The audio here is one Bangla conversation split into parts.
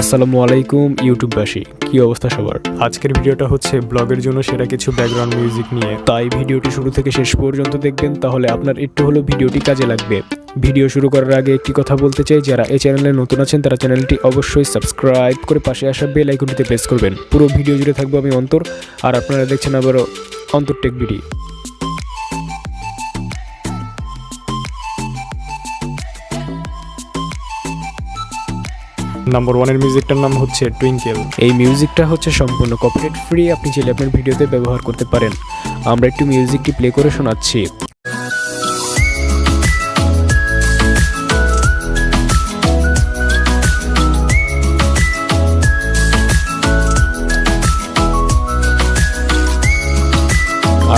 আসসালামু আলাইকুম ইউটিউববাসী। কি অবস্থা সবার? আজকের ভিডিওটা হচ্ছে ব্লগের জন্য সেরা কিছু ব্যাকগ্রাউন্ড মিউজিক নিয়ে। তাই ভিডিওটি শুরু থেকে শেষ পর্যন্ত দেখবেন তাহলে আপনার একটু হলেও ভিডিওটি কাজে লাগবে। ভিডিও শুরু করার আগে একটি কথা বলতে চাই যারা এই চ্যানেলে নতুন আছেন তারা চ্যানেলটি অবশ্যই সাবস্ক্রাইব করে পাশে আসা বেল আইকনটিতে প্রেস করবেন। পুরো ভিডিও জুড়ে থাকব আমি অন্তর আর আপনারা দেখছেন আবারও অন্তর টেক ভিডিও নাম্বার ওয়ানের মিউজিকটার নাম হচ্ছে টুইঙ্কেল এই মিউজিকটা হচ্ছে সম্পূর্ণ কপিরাইট ফ্রি আপনি চাইলে আপনার ভিডিওতে ব্যবহার করতে পারেন। আমরা একটু মিউজিকটি প্লে করে শোনাচ্ছি।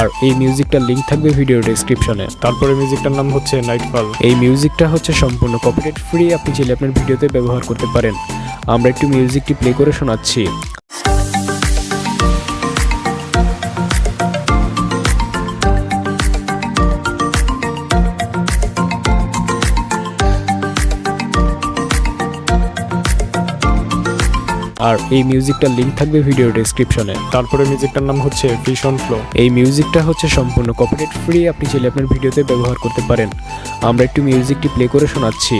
আর এই মিউজিকটার লিঙ্ক থাকবে ভিডিও ডেসক্রিপশনে তারপরে মিউজিকটার নাম হচ্ছে নাইটফল এই মিউজিকটা হচ্ছে সম্পূর্ণ কপিরাইট ফ্রি আপনি চাইলে আপনার ভিডিওতে ব্যবহার করতে পারেন। আমরা একটু মিউজিকটি প্লে করে শোনাচ্ছি। আর এই মিউজিকটার লিঙ্ক থাকবে ভিডিও ডেসক্রিপশনে তারপরে মিউজিকটার নাম হচ্ছে ভীষণ ফ্লো এই মিউজিকটা হচ্ছে সম্পূর্ণ কপিরাইট ফ্রি আপনি চাইলে আপনার ভিডিওতে ব্যবহার করতে পারেন। আমরা একটু মিউজিকটি প্লে করে শোনাচ্ছি।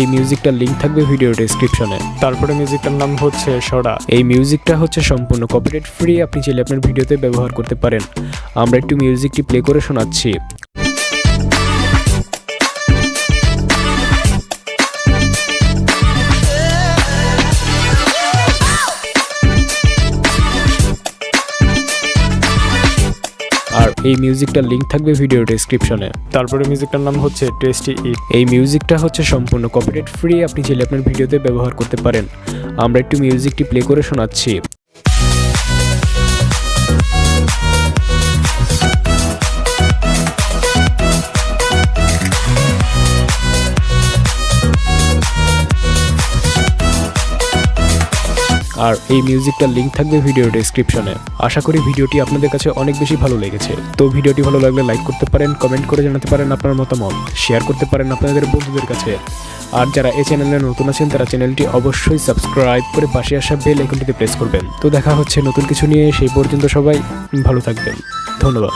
এই মিউজিকটার লিংক থাকবে ভিডিও ডেসক্রিপশনে তারপরে মিউজিকটার নাম হচ্ছে সরা। এই মিউজিকটা হচ্ছে সম্পূর্ণ কপিরাইট ফ্রি আপনি চাইলে আপনার ভিডিওতে ব্যবহার করতে পারেন। আমরা একটু মিউজিকটি প্লে করে শোনাচ্ছি। এই মিউজিকটার লিঙ্ক থাকবে ভিডিও ডেসক্রিপশনে তারপরে মিউজিকটার নাম হচ্ছে টেস্টি ইট এই মিউজিকটা হচ্ছে সম্পূর্ণ কপিরাইট ফ্রি আপনি চাইলে আপনার ভিডিওতে ব্যবহার করতে পারেন। আমরা একটু মিউজিকটি প্লে করে শোনাচ্ছি। আর এই মিউজিকটার লিঙ্ক থাকবে ভিডিও ডেসক্রিপশনে আশা করি ভিডিওটি আপনাদের কাছে অনেক বেশি ভালো লেগেছে। তো ভিডিওটি ভালো লাগলে লাইক করতে পারেন কমেন্ট করে জানাতে পারেন আপনার মতামত শেয়ার করতে পারেন আপনাদের বন্ধুদের কাছে। আর যারা এই চ্যানেলে নতুন আছেন, তারা চ্যানেলটি অবশ্যই সাবস্ক্রাইব করে পাশে আসা বেল আইকনটিতে প্রেস করবেন। তো দেখা হচ্ছে নতুন কিছু নিয়ে, সেই পর্যন্ত সবাই ভালো থাকবেন। ধন্যবাদ।